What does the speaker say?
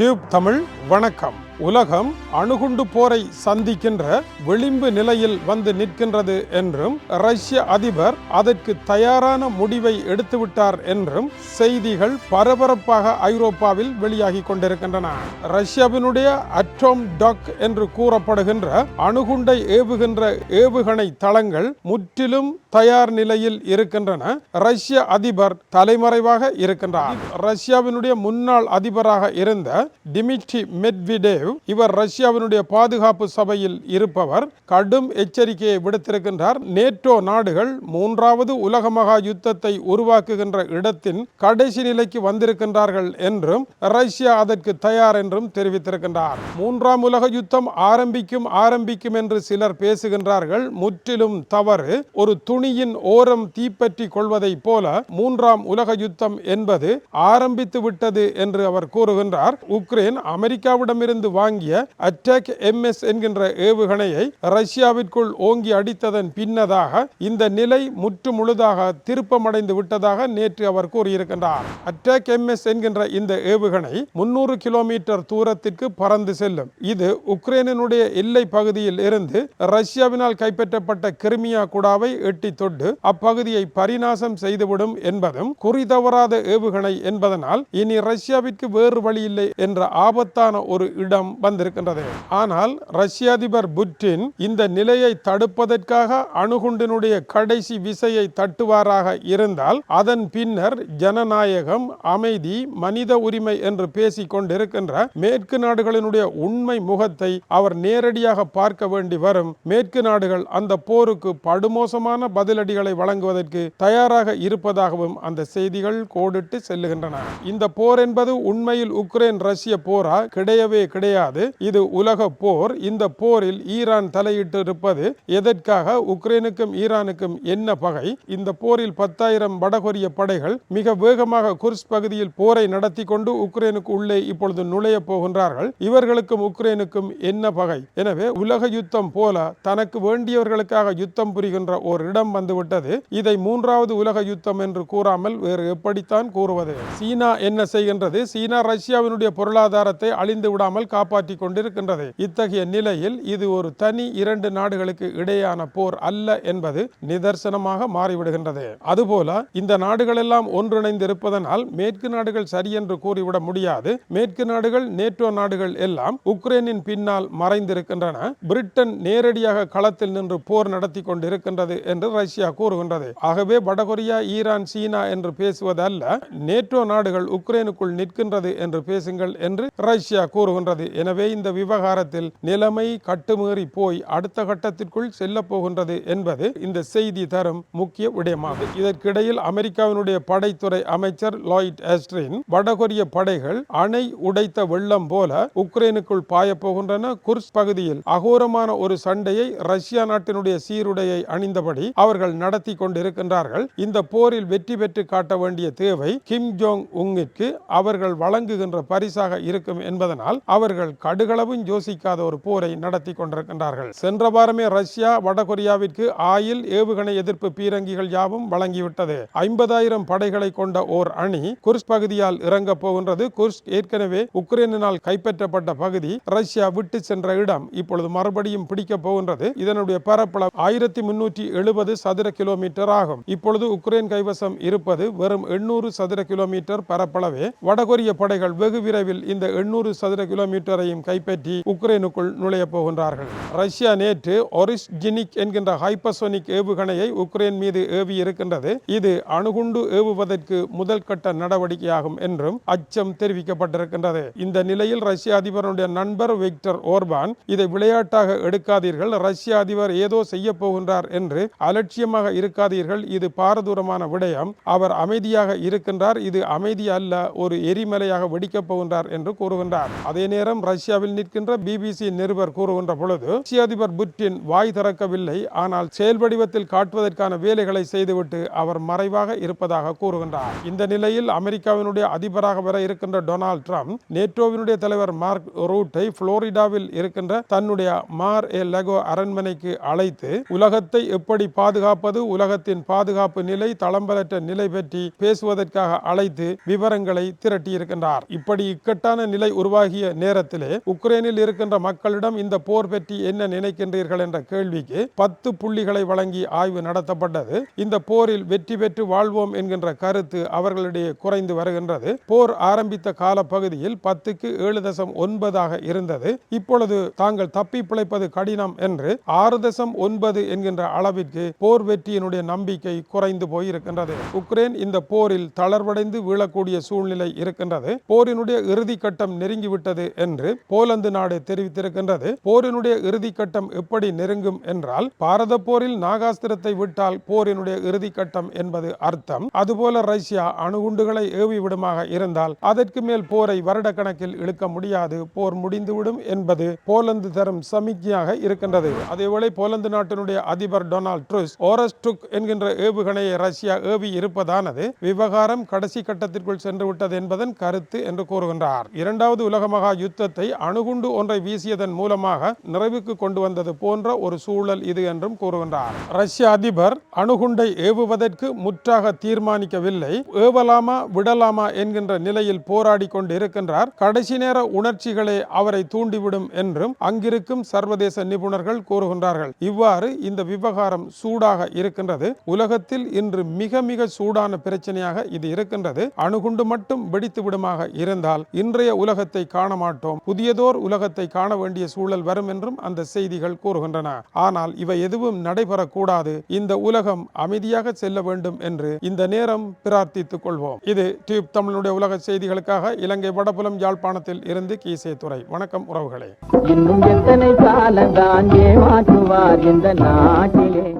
Tube Tamil வணக்கம். உலகம் அணுகுண்டு போரை சந்திக்கின்ற விளிம்பு நிலையில் வந்து நிற்கின்றது என்றும் ரஷ்ய அதிபர் அதற்கு தயாரான முடிவை எடுத்துவிட்டார் என்றும் செய்திகள் பரபரப்பாக ஐரோப்பாவில் வெளியாகி கொண்டிருக்கின்றன. ரஷ்யாவினுடைய அட்டோம் டாக் என்று கூறப்படுகின்ற அணுகுண்டை ஏவுகின்ற ஏவுகணை தளங்கள் முற்றிலும் தயார் நிலையில் இருக்கின்றன. ரஷ்ய அதிபர் தலைமறைவாக இருக்கின்றார். ரஷ்யாவினுடைய முன்னாள் அதிபராக இருந்த டிமிட்ரி மெட்விடேவ் இவர் ரஷ்யாவினுடைய பாதுகாப்பு சபையில் இருப்பவர். கடும் எச்சரிக்கையை விடுத்திருக்கின்றார். நேட்டோ நாடுகள் மூன்றாவது உலக மகா யுத்தத்தை உருவாக்குகின்ற இடத்தின் கடைசி நிலைக்கு வந்திருக்கின்றார்கள் என்றும் ரஷ்யா அதற்கு தயார் என்றும் தெரிவித்திருக்கின்றார். மூன்றாம் உலக யுத்தம் ஆரம்பிக்கும் ஆரம்பிக்கும் என்று சிலர் பேசுகின்றார்கள். முற்றிலும் தவறு. ஒரு துணியின் ஓரம் தீப்பற்றி கொள்வதைப் போல மூன்றாம் உலக யுத்தம் என்பது ஆரம்பித்து விட்டது என்று அவர் கூறுகின்றார். உக்ரைன் அமெரிக்காவிடமிருந்து வாங்கிய அட்டாக் எம்எஸ் என்கின்ற ஏவுகணையை ரஷ்யாவிற்குள் ஓங்கி அடித்ததன் பின்னதாக இந்த நிலை முற்று முழுதாக திருப்பமடைந்து விட்டதாக நேற்று அவர் கூறியிருக்கின்றார். அட்டாக் எம்எஸ் என்கின்ற இந்த ஏவுகணை முன்னூறு கிலோமீட்டர் தூரத்திற்கு பறந்து செல்லும். இது உக்ரைனுடைய எல்லை பகுதியில் இருந்து ரஷ்யாவினால் கைப்பற்றப்பட்ட கிரிமியா குடாவை எட்டி தொட்டு அப்பகுதியை பரிநாசம் செய்துவிடும் என்பதும் குறிதவறாத ஏவுகணை என்பதனால் இனி ரஷ்யாவிற்கு வேறு வழி இல்லை என்ற ஆபத்தான ஒரு இடம் வந்திருக்கின்றது. ஆனால் ரஷ்ய அதிபர் புட்டின் இந்த நிலையை தடுப்பதற்காக அணுகுண்டினுடைய கடைசி விசையை தட்டுவாராக இருந்தால் அதன் பின்னர் ஜனநாயகம் அமைதி மனித உரிமை என்று பேசிக் கொண்டிருக்கின்ற மேற்கு நாடுகளினுடைய உண்மை முகத்தை அவர் நேரடியாக பார்க்க வேண்டி வரும். மேற்கு நாடுகள் அந்த போருக்கு படுமோசமான பதிலடிகளை வழங்குவதற்கு தயாராக இருப்பதாகவும் அந்த செய்திகள் கோடிட்டு செல்லுகின்றன. இந்த போர் என்பது உண்மையில் உக்ரைன் ரஷ்ய போரா கிடையவே கிடையாது. இது உலக போர். இந்த போரில் ஈரான் தலையிட்டு இருப்பது எதற்காக? உக்ரைனுக்கும் ஈரானுக்கும் என்ன பகை? இந்த போரில் பத்தாயிரம் வடகொரிய படைகள் மிக வேகமாக குர்ஸ் பகுதியில் போரை நடத்தி கொண்டு உக்ரைனுக்கு உள்ளே இப்பொழுது நுழைய போகின்றார்கள். இவர்களுக்கும் உக்ரைனுக்கும் என்ன பகை? எனவே உலக யுத்தம் போல தனக்கு வேண்டியவர்களுக்காக யுத்தம் புரிகின்ற ஒரு இடம் வந்துவிட்டது. இதை மூன்றாவது உலக யுத்தம் என்று கூறாமல் வேறு எப்படித்தான் கூறுவது? சீனா என்ன செய்கின்றது? சீனா ரஷ்யாவினுடைய பொருளாதாரத்தை அழிந்து விடாமல் காப்பாற்றி கொண்டிருக்கின்றது. இத்தகைய நிலையில் இது ஒரு தனி இரண்டு நாடுகளுக்கு இடையான போர் அல்ல என்பது நிதர்சனமாக மாறிவிடுகின்றது. அதுபோல இந்த நாடுகளெல்லாம் ஒன்றிணைந்து இருப்பதனால் மேற்கு நாடுகள் சரி என்று கூறிவிட முடியாது. மேற்கு நாடுகள் நேட்டோ நாடுகள் எல்லாம் உக்ரைனின் பின்னால் மறைந்திருக்கின்றன. பிரிட்டன் நேரடியாக களத்தில் நின்று போர் நடத்தி கொண்டிருக்கின்றது என்று ரஷ்யா கூறுகின்றது. ஆகவே வடகொரியா ஈரான் சீனா என்று பேசுவதல்ல நேட்டோ நாடுகள் உக்ரைனுக்குள் நிற்கின்றது என்று பேசுங்கள் என்று ரஷ்யா கூறுகின்றது. எனவே இந்த விவகாரத்தில் நிலைமை கட்டுமீறி போய் அடுத்த கட்டத்திற்குள் செல்ல போகின்றது என்பது இந்த செய்தி தரும் முக்கிய விடயமாகும். இதற்கிடையில் அமெரிக்காவினுடைய படைத்துறை அமைச்சர் லாய்ட் ஆஸ்ட்ரின் வடகொரிய படைகள் அணை உடைத்த வெள்ளம் போல உக்ரைனுக்குள் பாயப் போகின்றன. குர்ஸ் பகுதியில் அகோரமான ஒரு சண்டையை ரஷ்யா நாட்டினுடைய சீருடையை அணிந்தபடி அவர்கள் நடத்தி கொண்டிருக்கின்றார்கள். இந்த போரில் வெற்றி பெற்று காட்ட வேண்டிய தேவை கிம் ஜோங் உங்கிற்கு அவர்கள் வழங்குகின்ற பரிசாக இருக்கும் என்பதனால் அவர்கள் கடுகளவும் யோசிக்காத ஒரு போரை நடத்தி கொண்டிருக்கின்றார்கள். சென்ற வாரமே ரஷ்யா வடகொரியாவிற்கு ஆயில் ஏவுகணை எதிர்ப்பு பீரங்கிகள் யாவும் வழங்கிவிட்டது. ஐம்பதாயிரம் படைகளை கொண்ட ஓர் அணி குர்ஸ் பகுதியால் இறங்கப் போகின்றது. குர்ஸ் ஏற்கனவே உக்ரைனினால் கைப்பற்றப்பட்ட பகுதி ரஷ்யா விட்டு சென்ற இடம் இப்பொழுது மறுபடியும் பிடிக்கப் போகின்றது. இதனுடைய பரப்பளவு ஆயிரத்தி முன்னூற்றி எழுபது சதுர கிலோமீட்டர் ஆகும். இப்பொழுது உக்ரைன் கைவசம் இருப்பது வெறும் எண்ணூறு சதுர கிலோமீட்டர் பரப்பளவே. வடகொரிய படைகள் வெகு விரைவில் இந்த எண்ணூறு சதுர கிலோமீட்டரையும் கைப்பற்றி உக்ரைனுக்குள் நுழைய போகின்றார்கள். ரஷ்யா நேற்று ஒரிஸ் ஜினிக் என்கின்ற ஹைப்பர்சோனிக் ஏவுகணையை உக்ரைன் மீது ஏவி இருக்கின்றது. இது அணுகுண்டு ஏவுவதற்கு முதல் கட்ட நடவடிக்கையாகும் என்றும் அச்சம் தெரிவிக்கப்பட்டிருக்கின்றது. இந்த நிலையில் ரஷ்ய அதிபருடைய நண்பர் விக்டர் ஓர்பான் இதை விளையாட்டாக எடுக்காதீர்கள். ரஷ்ய அதிபர் ஏதோ செய்ய போகின்றார் என்று அலட்சியமாக இருக்காதீர்கள். இது பாரதூரமான விடயம். அவர் அமைதியாக இருக்கின்றார். இது அமைதி அல்ல. ஒரு எரிமலையாக வெடிக்கப் போகின்றார் என்று கூறுகின்றார். அதே நேரம் ரஷ்யாவில் நிற்கின்ற பிபிசி நிருபர் கூறுகின்ற பொழுது ரஷ்ய அதிபர் புட்டின் வாய் திறக்கவில்லை. ஆனால் செயல் வடிவத்தில் காட்டுவதற்கான வேலைகளை செய்துவிட்டு அவர் மறைவாக இருப்பதாக கூறுகின்றார். இந்த நிலையில் அமெரிக்காவினுடைய அதிபராக வர இருக்கின்ற டொனால்ட் ட்ரம்ப் நேட்டோவினுடைய தலைவர் மார்க் ரூட்டை புளோரிடாவில் இருக்கின்ற தன்னுடைய மார் ஏ லெகோ அரண்மனைக்கு அழைத்து உலகத்தை எப்படி பாதுகாப்பது உலகத்தின் பாதுகாப்பு நிலை தளம்பலற்ற நிலை பற்றி பேசுவதற்காக அழைத்து விவரங்களை திரட்டியிருக்கின்றார். இப்படி இக்கட்டான நிலை உருவாக்க உருவாகிய நேரத்திலே உக்ரைனில் இருக்கின்ற மக்களிடம் இந்த போர் பற்றி என்ன நினைக்கின்றீர்கள் என்ற கேள்விக்கு பத்து புள்ளிகளை வழங்கி ஆய்வு நடத்தப்பட்டது. இந்த போரில் வெற்றி பெற்று வாழ்வோம் என்கின்ற கருத்து அவர்களிடையே குறைந்து வருகின்றது. போர் ஆரம்பித்த காலப்பகுதியில் பத்துக்கு ஏழு தசம் ஒன்பதாக இருந்தது. இப்பொழுது தாங்கள் தப்பி பிழைப்பது கடினம் என்று ஆறு தசம் ஒன்பது என்கின்ற அளவிற்கு போர் வெற்றியினுடைய நம்பிக்கை குறைந்து போயிருக்கின்றது. உக்ரைன் இந்த போரில் தளர்வடைந்து வீழக்கூடிய சூழ்நிலை இருக்கின்றது. போரினுடைய இறுதி கட்டம் நெருங்கி நெருங்கிவிட்டது என்று போலந்து நாடு தெரிவித்திருக்கின்றது. போரினுடைய இறுதிக்கட்டம் எப்படி நெருங்கும் என்றால் பாரத போரில் நாகாஸ்திரத்தை விட்டால் போரினுடைய இறுதிக்கட்டம் என்பது அர்த்தம். அதுபோல ரஷ்யா அணுகுண்டுகளை ஏவி விடுமாக இருந்தால் அதற்கு மேல் போரை வருடக்கணக்கில் இழுக்க முடியாது. போர் முடிந்துவிடும் என்பது போலந்து தரும் சமிக்ஞையாக இருக்கின்றது. அதேவேளை போலந்து நாட்டினுடைய அதிபர் டொனால்ட் ட்ரூஸ் ஓரஸ்டுக் என்கின்ற ஏவுகணையை ரஷ்யா ஏவி இருப்பதானது விவகாரம் கடைசி கட்டத்திற்குள் சென்று விட்டது என்பதன் கருத்து என்று கூறுகின்றார். இரண்டாவது உலக மகா யுத்தத்தை அணுகுண்டு ஒன்றை வீசியதன் மூலமாக நிறைவுக்கு கொண்டு வந்தது போன்ற ஒரு சூழல் இது என்றும் கூறுகின்றார். ரஷ்ய அதிபர் அணுகுண்டை ஏவுவதற்கு முற்றாக தீர்மானிக்கவில்லை. ஏவலாமா விடலாமா என்கின்ற நிலையில் போராடி கொண்டு இருக்கின்றார் கடைசி நேர உணர்ச்சிகளே அவரை தூண்டிவிடும் என்றும் அங்கிருக்கும் சர்வதேச நிபுணர்கள் கூறுகின்றார்கள். இவ்வாறு இந்த விவகாரம் சூடாக இருக்கின்றது. உலகத்தில் இன்று மிக மிக சூடான பிரச்சனையாக இது இருக்கின்றது. அணுகுண்டு மட்டும் வெடித்து விடுமாக இருந்தால் இன்றைய உலகத்தை உலகத்தை காண மாட்டோம். புதியதோர் உலகத்தை காண வேண்டிய சூழல் வரும் என்றும் அந்த செய்திகள் கூறுகின்றன. ஆனால் இவை எதுவும் நடைபெறக்கூடாது. இந்த உலகம் அமைதியாக செல்ல வேண்டும் என்று இந்த நேரம் பிரார்த்தித்துக் கொள்வோம். இது டியூப் தமிழுடைய உலக செய்திகளுக்காக இலங்கை வடபுலம் யாழ்ப்பாணத்தில் இருந்து கீசே துறை வணக்கம் உறவுகளே. இன்னும் எத்தனை காலந்தான் ஏமாற்றுவார் இந்த நாட்டிலே.